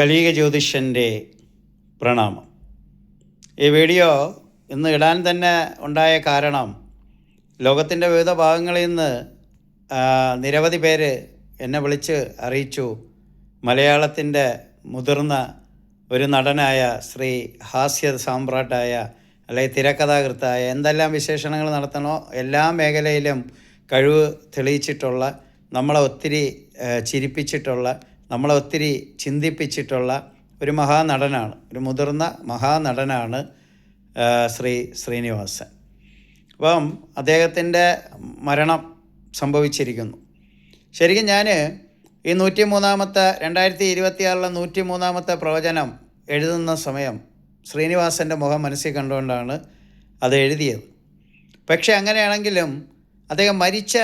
കലിക ജ്യോതിഷന്റെ പ്രണാമം. ഈ വീഡിയോ ഇന്ന് ഇടാൻ തന്നെ ഉണ്ടായ കാരണം ലോകത്തിന്റെ വിവിധ ഭാഗങ്ങളിൽ നിന്ന് നിരവധി പേര് എന്നെ വിളിച്ച് അറിയിച്ചു. മലയാളത്തിന്റെ മുതിർന്ന ഒരു നടനായ ശ്രീ ഹാസ്യ സാമ്രാട്ടായ അല്ലെങ്കിൽ തിരക്കഥാകൃത്തായ എന്തെല്ലാം വിശേഷണങ്ങൾ നടത്തണോ എല്ലാ മേഖലയിലും കഴിവ് തെളിയിച്ചിട്ടുള്ള നമ്മളെ ഒത്തിരി ചിരിപ്പിച്ചിട്ടുള്ള നമ്മളെ ഒത്തിരി ചിന്തിപ്പിച്ചിട്ടുള്ള ഒരു മഹാനടനാണ് ഒരു മുതിർന്ന മഹാനടനാണ് ശ്രീ ശ്രീനിവാസൻ. അപ്പം അദ്ദേഹത്തിന്റെ മരണം സംഭവിച്ചിരിക്കുന്നു. ശരിക്കും ഞാൻ ഈ നൂറ്റി മൂന്നാമത്തെ രണ്ടായിരത്തി ഇരുപത്തിയാറിലെ നൂറ്റി മൂന്നാമത്തെ പ്രവചനം എഴുതുന്ന സമയം ശ്രീനിവാസന്റെ മുഖം മനസ്സിൽ കണ്ടുകൊണ്ടാണ് അത് എഴുതിയത്. പക്ഷേ അങ്ങനെയാണെങ്കിലും അദ്ദേഹം മരിച്ച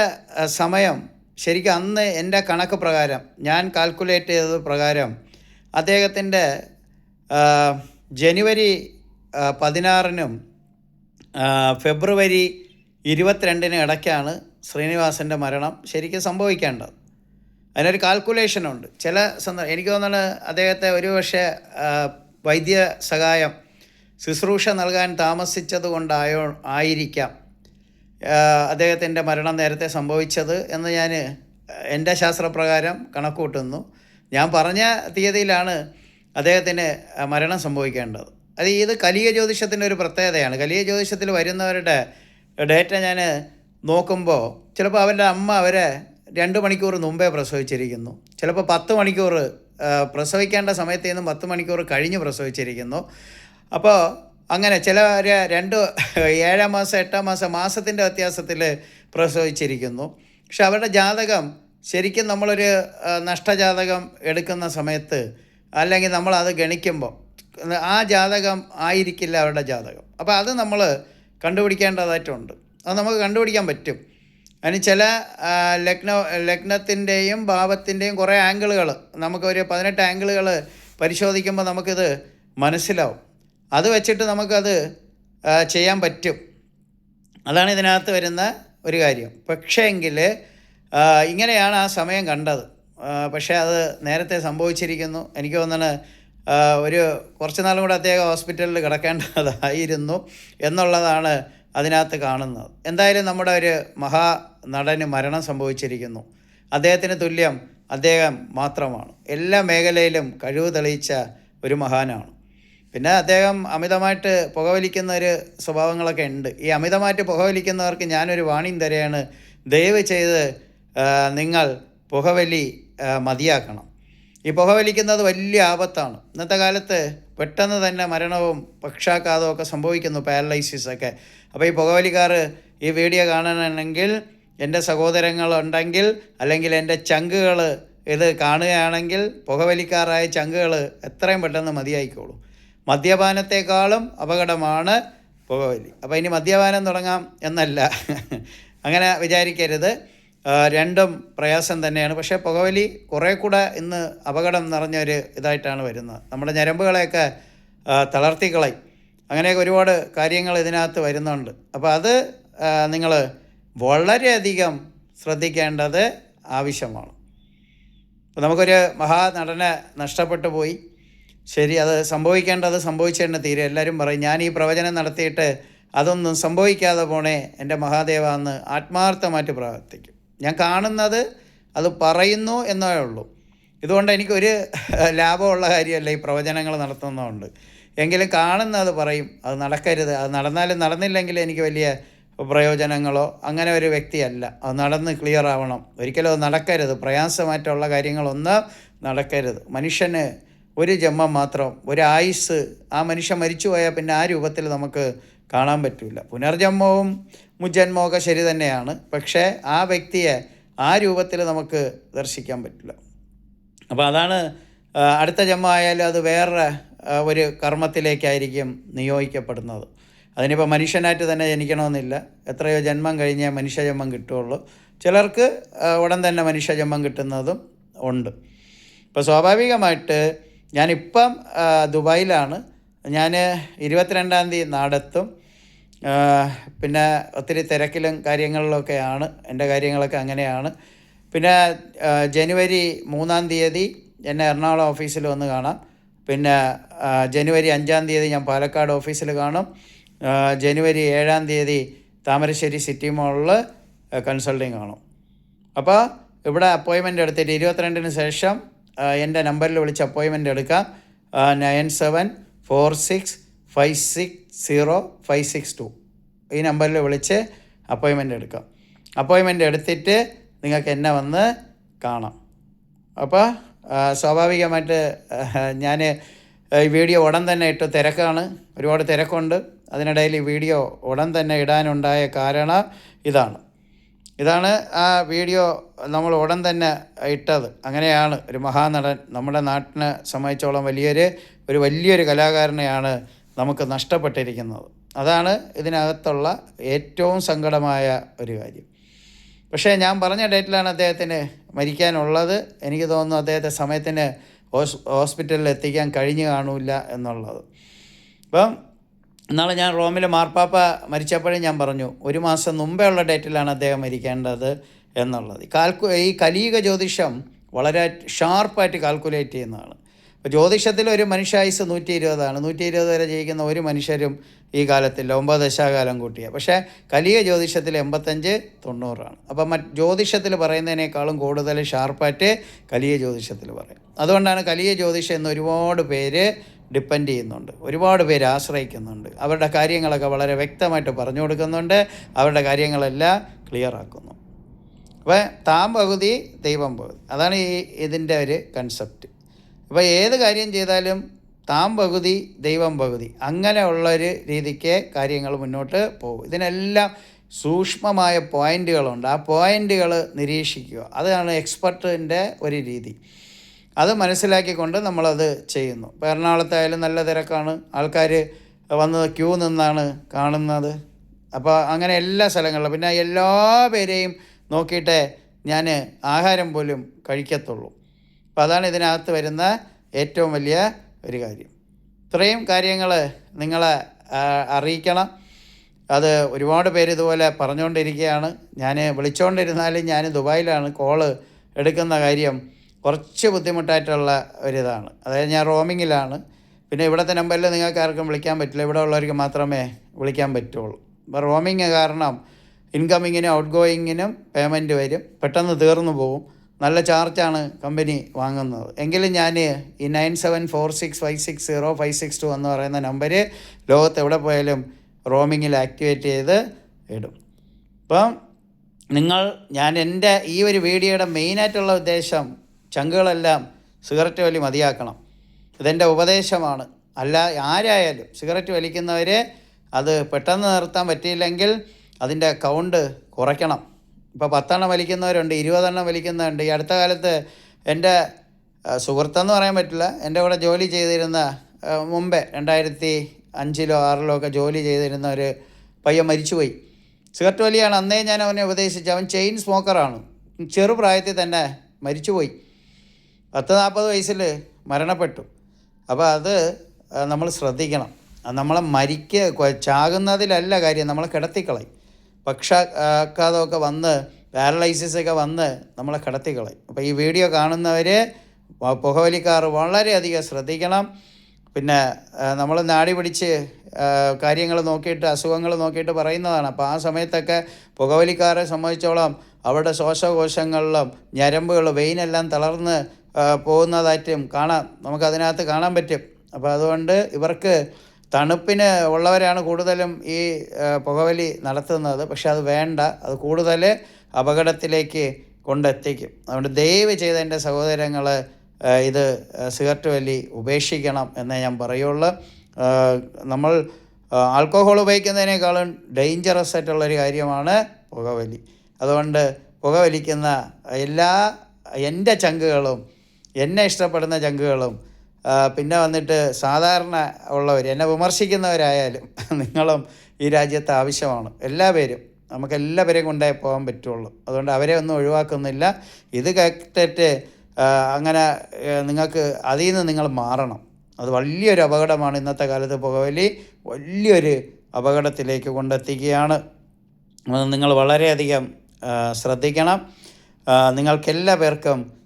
സമയം ശരിക്കും അന്ന് എന്റെ കണക്ക് പ്രകാരം ഞാൻ കാൽക്കുലേറ്റ് ചെയ്തത് പ്രകാരം അദ്ദേഹത്തിന്റെ ജനുവരി പതിനാറിനും ഫെബ്രുവരി ഇരുപത്തിരണ്ടിനും ഇടയ്ക്കാണ് ശ്രീനിവാസന്റെ മരണം ശരിക്കും സംഭവിക്കേണ്ടത്. അതിനൊരു കാൽക്കുലേഷനുണ്ട് ചില സന്ദർഭം എനിക്ക് തോന്നുന്നത് അദ്ദേഹത്തെ ഒരുപക്ഷെ വൈദ്യ സഹായം ശുശ്രൂഷ നൽകാൻ താമസിച്ചത് കൊണ്ടായോ ആയിരിക്കാം. അദ്ദേഹത്തിന്റെ മരണം നേരത്തെ സംഭവിച്ചത് എന്ന് ഞാൻ എന്റെ ശാസ്ത്രപ്രകാരം കണക്കൂട്ടുന്നു ഞാൻ പറഞ്ഞ തീയതിയിലാണ് അദ്ദേഹത്തിന് മരണം സംഭവിക്കേണ്ടത്. അത് ഇത് കലിയ ജ്യോതിഷത്തിന്റെ ഒരു പ്രത്യേകതയാണ്. കലിയ ജ്യോതിഷത്തിൽ വരുന്നവരുടെ ഡേറ്റ ഞാൻ നോക്കുമ്പോൾ ചിലപ്പോൾ അവരുടെ അമ്മ അവരെ രണ്ട് മണിക്കൂർ മുമ്പേ പ്രസവിച്ചിരിക്കുന്നു. ചിലപ്പോൾ പത്ത് മണിക്കൂർ പ്രസവിക്കേണ്ട സമയത്ത് നിന്നും പത്ത് മണിക്കൂർ കഴിഞ്ഞ് പ്രസവിച്ചിരിക്കുന്നു. അപ്പോൾ അങ്ങനെ ചില രണ്ട് ഏഴാം മാസം എട്ടാം മാസം മാസത്തിന്റെ വ്യത്യാസത്തിൽ പ്രസവിച്ചിരിക്കുന്നു. പക്ഷെ അവരുടെ ജാതകം ശരിക്കും നമ്മളൊരു നഷ്ടജാതകം എടുക്കുന്ന സമയത്ത് അല്ലെങ്കിൽ നമ്മളത് ഗണിക്കുമ്പോൾ ആ ജാതകം ആയിരിക്കില്ല അവരുടെ ജാതകം. അപ്പോൾ അത് നമ്മൾ കണ്ടുപിടിക്കേണ്ടതായിട്ടുണ്ട്. അത് നമുക്ക് കണ്ടുപിടിക്കാൻ പറ്റും. അതിന് ചില ലഗ്ന ലഗ്നത്തിന്റെയും ഭാവത്തിന്റെയും കുറേ ആംഗിളുകൾ നമുക്കൊരു പതിനെട്ട് ആംഗിളുകൾ പരിശോധിക്കുമ്പോൾ നമുക്കിത് മനസ്സിലാവും. അത് വെച്ചിട്ട് നമുക്കത് ചെയ്യാൻ പറ്റും. അതാണ് ഇതിനകത്ത് വരുന്ന ഒരു കാര്യം. പക്ഷേ എങ്കിൽ ഇങ്ങനെയാണ് ആ സമയം കണ്ടത്. പക്ഷേ അത് നേരത്തെ സംഭവിച്ചിരിക്കുന്നു. എനിക്ക് തോന്നുന്നത് ഒരു കുറച്ച് നാളും കൂടെ അദ്ദേഹം ഹോസ്പിറ്റലിൽ കിടക്കേണ്ടതായിരുന്നു എന്നുള്ളതാണ് അതിനകത്ത് കാണുന്നത്. എന്തായാലും നമ്മുടെ ഒരു മഹാ നടന് മരണം സംഭവിച്ചിരിക്കുന്നു. അദ്ദേഹത്തിന് തുല്യം അദ്ദേഹം മാത്രമാണ്. എല്ലാ മേഖലയിലും കഴിവ് തെളിയിച്ച ഒരു മഹാനാണ്. പിന്നെ അദ്ദേഹം അമിതമായിട്ട് പുകവലിക്കുന്ന ഒരു സ്വഭാവങ്ങളൊക്കെ ഉണ്ട്. ഈ അമിതമായിട്ട് പുകവലിക്കുന്നവർക്ക് ഞാനൊരു വാണിയും തരെയാണ് ദയവ് ചെയ്ത് നിങ്ങൾ പുകവലി മതിയാക്കണം. ഈ പുകവലിക്കുന്നത് വലിയ ആപത്താണ്. ഇന്നത്തെ കാലത്ത് പെട്ടെന്ന് തന്നെ മരണവും പക്ഷാഘാതവും ഒക്കെ സംഭവിക്കുന്നു പാരലൈസിസ് ഒക്കെ. അപ്പോൾ ഈ പുകവലിക്കാർ ഈ വീഡിയോ കാണണമെങ്കിൽ എന്റെ സഹോദരങ്ങളുണ്ടെങ്കിൽ അല്ലെങ്കിൽ എന്റെ ചങ്കുകൾ ഇത് കാണുകയാണെങ്കിൽ പുകവലിക്കാരായ ചങ്കുകൾ എത്രയും പെട്ടെന്ന് മതിയായിക്കോളൂ. മദ്യപാനത്തെക്കാളും അപകടമാണ് പുകവലി. അപ്പോൾ ഇനി മദ്യപാനം തുടങ്ങാം എന്നല്ല. അങ്ങനെ വിചാരിക്കരുത്. രണ്ടും പ്രയാസം തന്നെയാണ്. പക്ഷേ പുകവലി കുറേ കൂടെ ഇന്ന് അപകടം നിറഞ്ഞൊരു ഇതായിട്ടാണ് വരുന്നത്. നമ്മുടെ ഞരമ്പുകളെയൊക്കെ തളർത്തിക്കളയും അങ്ങനെയൊക്കെ ഒരുപാട് കാര്യങ്ങൾ ഇതിനകത്ത് വരുന്നുണ്ട്. അപ്പോൾ അത് നിങ്ങൾ വളരെയധികം ശ്രദ്ധിക്കേണ്ടത് ആവശ്യമാണ്. നമുക്കൊരു മഹാനടനെ നഷ്ടപ്പെട്ടു പോയി. ശരി അത് സംഭവിക്കേണ്ടത് സംഭവിച്ചേണ്ട തീരെ എല്ലാവരും പറയും. ഞാൻ ഈ പ്രവചനം നടത്തിയിട്ട് അതൊന്നും സംഭവിക്കാതെ പോണേ എന്റെ മഹാദേവ എന്ന് ആത്മാർത്ഥമായിട്ട് പ്രാർത്ഥിക്കും. ഞാൻ കാണുന്നത് അത് പറയുന്നു എന്നേ ഉള്ളൂ. ഇതുകൊണ്ട് എനിക്കൊരു ലാഭമുള്ള കാര്യമല്ല ഈ പ്രവചനങ്ങൾ നടത്തുന്നതുകൊണ്ട്. എങ്കിലും കാണുന്നത് പറയും അത് നടക്കരുത് അത് നടന്നാലും നടന്നില്ലെങ്കിൽ എനിക്ക് വലിയ പ്രയോജനങ്ങളോ അങ്ങനെ ഒരു വ്യക്തിയല്ല. അത് നടന്ന് ക്ലിയർ ആവണം. ഒരിക്കലും അത് നടക്കരുത്. പ്രയാസമായിട്ടുള്ള കാര്യങ്ങളൊന്നും നടക്കരുത്. മനുഷ്യന് ഒരു ജന്മം മാത്രം ഒരു ആയുസ് ആ മനുഷ്യൻ മരിച്ചു പോയാൽ പിന്നെ ആ രൂപത്തിൽ നമുക്ക് കാണാൻ പറ്റില്ല പുനർജന്മവും മുജ്ജന്മവും ഒക്കെ ശരി തന്നെയാണ്. പക്ഷേ ആ വ്യക്തിയെ ആ രൂപത്തിൽ നമുക്ക് ദർശിക്കാൻ പറ്റില്ല. അപ്പോൾ അതാണ് അടുത്ത ജന്മ ആയാലും അത് വേറെ ഒരു കർമ്മത്തിലേക്കായിരിക്കും നിയോഗിക്കപ്പെടുന്നത്. അതിനിപ്പോൾ മനുഷ്യനായിട്ട് തന്നെ ജനിക്കണമെന്നില്ല. എത്രയോ ജന്മം കഴിഞ്ഞേ മനുഷ്യജന്മം കിട്ടുകയുള്ളൂ. ചിലർക്ക് ഉടൻ തന്നെ മനുഷ്യജന്മം കിട്ടുന്നതും ഉണ്ട്. ഇപ്പോൾ സ്വാഭാവികമായിട്ട് ഞാനിപ്പം ദുബായിലാണ്. ഞാൻ ഇരുപത്തിരണ്ടാം തീയതി നാടെത്തും. പിന്നെ ഒത്തിരി തിരക്കിലും കാര്യങ്ങളിലൊക്കെയാണ്. എന്റെ കാര്യങ്ങളൊക്കെ അങ്ങനെയാണ്. പിന്നെ ജനുവരി മൂന്നാം തീയതി എന്നെ എറണാകുളം ഓഫീസിൽ വന്ന് കാണാം. പിന്നെ ജനുവരി അഞ്ചാം തീയതി ഞാൻ പാലക്കാട് ഓഫീസിൽ കാണും. ജനുവരി ഏഴാം തീയതി താമരശ്ശേരി സിറ്റി മോളിൽ കൺസൾട്ടിങ് കാണും. അപ്പോൾ ഇവിടെ അപ്പോയിൻമെന്റ് എടുത്തിട്ട് ഇരുപത്തിരണ്ടിന് ശേഷം എന്റെ നമ്പറിൽ വിളിച്ച് അപ്പോയിൻമെന്റ് എടുക്കാം. Nine seven four six five six zero five six two. ഈ നമ്പറിൽ വിളിച്ച് അപ്പോയിൻമെന്റ് എടുക്കാം. അപ്പോയിൻമെന്റ് എടുത്തിട്ട് നിങ്ങൾക്ക് എന്നെ വന്ന് കാണാം. അപ്പോൾ സ്വാഭാവികമായിട്ട് ഞാൻ ഈ വീഡിയോ ഉടൻ തന്നെ ഇട്ട് തിരക്കാണ്. ഒരുപാട് തിരക്കുണ്ട്. അതിനിടയിൽ ഈ വീഡിയോ ഉടൻ തന്നെ ഇടാനുണ്ടായ കാരണം ഇതാണ്. ഇതാണ് ആ വീഡിയോ നമ്മൾ ഉടൻ തന്നെ ഇട്ടത്. അങ്ങനെയാണ് ഒരു മഹാനടൻ നമ്മുടെ നാട്ടിനെ സംബന്ധിച്ചോളം വലിയൊരു ഒരു വലിയൊരു കലാകാരനെയാണ് നമുക്ക് നഷ്ടപ്പെട്ടിരിക്കുന്നത്. അതാണ് ഇതിനകത്തുള്ള ഏറ്റവും സങ്കടമായ ഒരു കാര്യം. പക്ഷേ ഞാൻ പറഞ്ഞ ഡേറ്റിലാണ് അദ്ദേഹത്തിന് മരിക്കാനുള്ളത്. എനിക്ക് തോന്നുന്നു അദ്ദേഹത്തെ സമയത്തിന് ഹോസ് ഹോസ്പിറ്റലിൽ എത്തിക്കാൻ കഴിഞ്ഞു കാണില്ല എന്നുള്ളത്. അപ്പം ഇന്നാളെ ഞാൻ റോമിൽ മാർപ്പാപ്പ മരിച്ചപ്പോഴേ ഞാൻ പറഞ്ഞു ഒരു മാസം മുമ്പേ ഉള്ള ഡേറ്റിലാണ് അദ്ദേഹം മരിക്കേണ്ടത് എന്നുള്ളത്. കാൽക്കു ഈ കലീക ജ്യോതിഷം വളരെ ഷാർപ്പായിട്ട് കാൽക്കുലേറ്റ് ചെയ്യുന്നതാണ്. അപ്പോൾ ജ്യോതിഷത്തിൽ ഒരു മനുഷ്യായുസ് നൂറ്റി ഇരുപതാണ് നൂറ്റി ഇരുപത് വരെ ജീവിക്കുന്ന ഒരു മനുഷ്യരും ഈ കാലത്തില്ല. ഒമ്പത് ദശാകാലം കൂട്ടിയ. പക്ഷേ കലിയ ജ്യോതിഷത്തിൽ എൺപത്തഞ്ച് തൊണ്ണൂറാണ്. അപ്പം മറ്റ് ജ്യോതിഷത്തിൽ പറയുന്നതിനേക്കാളും കൂടുതൽ ഷാർപ്പായിട്ട് കലിയ ജ്യോതിഷത്തിൽ പറയും. അതുകൊണ്ടാണ് കലിയ ജ്യോതിഷം എന്ന് ഒരുപാട് പേര് ഡിപ്പെൻഡ് ചെയ്യുന്നുണ്ട്. ഒരുപാട് പേര് ആശ്രയിക്കുന്നുണ്ട്. അവരുടെ കാര്യങ്ങളൊക്കെ വളരെ വ്യക്തമായിട്ട് പറഞ്ഞു കൊടുക്കുന്നുണ്ട്. അവരുടെ കാര്യങ്ങളെല്ലാം ക്ലിയർ ആക്കുന്നു. അപ്പോൾ താൻ പകുതി ദൈവം പകുതി അതാണ് ഈ ഇതിന്റെ ഒരു കൺസെപ്റ്റ് അപ്പോൾ ഏത് കാര്യം ചെയ്താലും താൻ പകുതി ദൈവം പകുതി അങ്ങനെയുള്ളൊരു രീതിക്ക് കാര്യങ്ങൾ മുന്നോട്ട് പോകും. ഇതിനെല്ലാം സൂക്ഷ്മമായ പോയിന്റുകളുണ്ട് ആ പോയിന്റുകൾ നിരീക്ഷിക്കുക. അതാണ് എക്സ്പെർട്ടിന്റെ ഒരു രീതി. അത് മനസ്സിലാക്കിക്കൊണ്ട് നമ്മളത് ചെയ്യുന്നു. ഇപ്പോൾ എറണാകുളത്തായാലും നല്ല തിരക്കാണ്. ആൾക്കാർ വന്ന് ക്യൂ നിന്നാണ് കാണുന്നത്. അപ്പോൾ അങ്ങനെ എല്ലാ സ്ഥലങ്ങളിലും പിന്നെ എല്ലാ പേരെയും നോക്കിയിട്ടേ ഞാൻ ആഹാരം പോലും കഴിക്കത്തുള്ളൂ. അപ്പോൾ അതാണ് ഇതിനകത്ത് വരുന്ന ഏറ്റവും വലിയ ഒരു കാര്യം. ഇത്രയും കാര്യങ്ങൾ നിങ്ങളെ അറിയിക്കണം. അത് ഒരുപാട് പേര് ഇതുപോലെ പറഞ്ഞുകൊണ്ടിരിക്കുകയാണ് ഞാൻ വിളിച്ചുകൊണ്ടിരുന്നാലും ഞാൻ ദുബായിലാണ് കോൾ എടുക്കുന്ന കാര്യം. കുറച്ച് ബുദ്ധിമുട്ടായിട്ടുള്ള ഒരിതാണ്. അതായത് ഞാൻ റോമിങ്ങിലാണ്. പിന്നെ ഇവിടുത്തെ നമ്പറിൽ നിങ്ങൾക്ക് ആർക്കും വിളിക്കാൻ പറ്റില്ല. ഇവിടെ ഉള്ളവർക്ക് മാത്രമേ വിളിക്കാൻ പറ്റുള്ളൂ. അപ്പോൾ റോമിങ് കാരണം ഇൻകമ്മിങ്ങിനും ഔട്ട് ഗോയിങ്ങിനും പേയ്മെന്റ് വരും. പെട്ടെന്ന് തീർന്നു പോകും നല്ല ചാർജാണ് കമ്പനി വാങ്ങുന്നത്. എങ്കിലും ഞാൻ ഈ nine seven four six five six zero five six two എന്ന് പറയുന്ന നമ്പർ ലോകത്ത് എവിടെ പോയാലും റോമിങ്ങിൽ ആക്ടിവേറ്റ് ചെയ്ത് ഇടും. അപ്പം നിങ്ങൾ ഞാൻ എന്റെ ഈ ഒരു വീഡിയോയുടെ മെയിനായിട്ടുള്ള ഉദ്ദേശം ചങ്കുകളെല്ലാം സിഗരറ്റ് വലി മതിയാക്കണം. ഇതെന്റെ ഉപദേശമാണ്. അല്ല ആരായാലും സിഗരറ്റ് വലിക്കുന്നവർ അത് പെട്ടെന്ന് നിർത്താൻ പറ്റിയില്ലെങ്കിൽ അതിന്റെ കൗണ്ട് കുറയ്ക്കണം. ഇപ്പോൾ പത്തെണ്ണം വലിക്കുന്നവരുണ്ട് ഇരുപതെണ്ണം വലിക്കുന്നവരുണ്ട്. ഈ അടുത്ത കാലത്ത് എന്റെ സുഹൃത്തെന്ന് പറയാൻ പറ്റില്ല. എന്റെ കൂടെ ജോലി ചെയ്തിരുന്ന മുമ്പേ രണ്ടായിരത്തി അഞ്ചിലോ ആറിലോ ഒക്കെ ജോലി ചെയ്തിരുന്ന ഒരു പയ്യൻ മരിച്ചുപോയി. സിഗരറ്റ് വലിയാണ്. അന്നേ ഞാൻ അവനെ ഉപദേശിച്ചു. അവൻ ചെയിൻ സ്മോക്കറാണ്. ചെറുപ്രായത്തിൽ തന്നെ മരിച്ചുപോയി. പത്ത് നാൽപ്പത് വയസ്സിൽ മരണപ്പെട്ടു. അപ്പോൾ അത് നമ്മൾ ശ്രദ്ധിക്കണം. നമ്മളെ മരിക്ക ചാകുന്നതിലല്ല കാര്യം നമ്മളെ കിടത്തിക്കളയും. പക്ഷാഘാതമൊക്കെ വന്ന് പാരലൈസിസ് ഒക്കെ വന്ന് നമ്മളെ കിടത്തിക്കളയും. അപ്പോൾ ഈ വീഡിയോ കാണുന്നവർ പുകവലിക്കാർ വളരെയധികം ശ്രദ്ധിക്കണം. പിന്നെ നമ്മൾ നാടി പിടിച്ച് കാര്യങ്ങൾ നോക്കിയിട്ട് അസുഖങ്ങൾ നോക്കിയിട്ട് പറയുന്നതാണ്. അപ്പോൾ ആ സമയത്തൊക്കെ പുകവലിക്കാരെ സംബന്ധിച്ചോളം അവരുടെ ശ്വാസകോശങ്ങളിലും ഞരമ്പുകൾ വെയിനെല്ലാം തളർന്ന് പോകുന്നതായിട്ടും കാണാം. നമുക്കതിനകത്ത് കാണാൻ പറ്റും. അപ്പോൾ അതുകൊണ്ട് ഇവർക്ക് തണുപ്പിന് ഉള്ളവരാണ് കൂടുതലും ഈ പുകവലി നടത്തുന്നത്. പക്ഷെ അത് വേണ്ട. അത് കൂടുതൽ അപകടത്തിലേക്ക് കൊണ്ടെത്തിക്കും. അതുകൊണ്ട് ദയവ് ചെയ്ത എന്റെ സഹോദരങ്ങൾ ഇത് സിഗരറ്റ് വലി ഉപേക്ഷിക്കണം എന്നേ ഞാൻ പറയുള്ളൂ. നമ്മൾ ആൾക്കോഹോൾ ഉപയോഗിക്കുന്നതിനേക്കാളും ഡേഞ്ചറസ് ആയിട്ടുള്ളൊരു കാര്യമാണ് പുകവലി. അതുകൊണ്ട് പുകവലിക്കുന്ന എല്ലാ എന്റെ ചങ്കുകളും എന്നെ ഇഷ്ടപ്പെടുന്ന ജങ്കുകളും പിന്നെ വന്നിട്ട് സാധാരണ ഉള്ളവർ എന്നെ വിമർശിക്കുന്നവരായാലും നിങ്ങളും ഈ രാജ്യത്ത് ആവശ്യമാണ്. എല്ലാ പേരും. നമുക്ക് എല്ലാവരെയും കൊണ്ടേ പോകാൻ പറ്റുള്ളൂ. അതുകൊണ്ട് അവരെ ഒന്നും ഒഴിവാക്കുന്നില്ല. ഇത് കേട്ടിട്ട് അങ്ങനെ നിങ്ങൾക്ക് അതിൽ നിന്ന് നിങ്ങൾ മാറണം. അത് വലിയൊരു അപകടമാണ് ഇന്നത്തെ കാലത്ത് പുകവലി. വലിയൊരു അപകടത്തിലേക്ക് കൊണ്ടെത്തിക്കുകയാണ്. നിങ്ങൾ വളരെയധികം ശ്രദ്ധിക്കണം. നിങ്ങൾക്കെല്ലാ പേർക്കും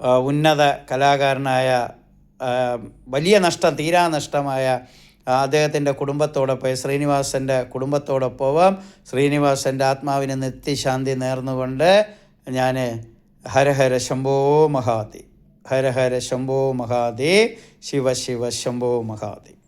ഉന്നത കലാകാരനായ വലിയ നഷ്ടം തീരാ നഷ്ടമായ അദ്ദേഹത്തിന്റെ കുടുംബത്തോടൊപ്പം ശ്രീനിവാസന്റെ കുടുംബത്തോടൊപ്പം ശ്രീനിവാസന്റെ ആത്മാവിന് നിത്യശാന്തി നേർന്നുകൊണ്ട് ഞാൻ ഹരഹര ശംഭോ മഹാദേവ് ഹരഹര ശംഭോ മഹാദേവ് ശിവ ശിവ ശംഭോ മഹാദേവ്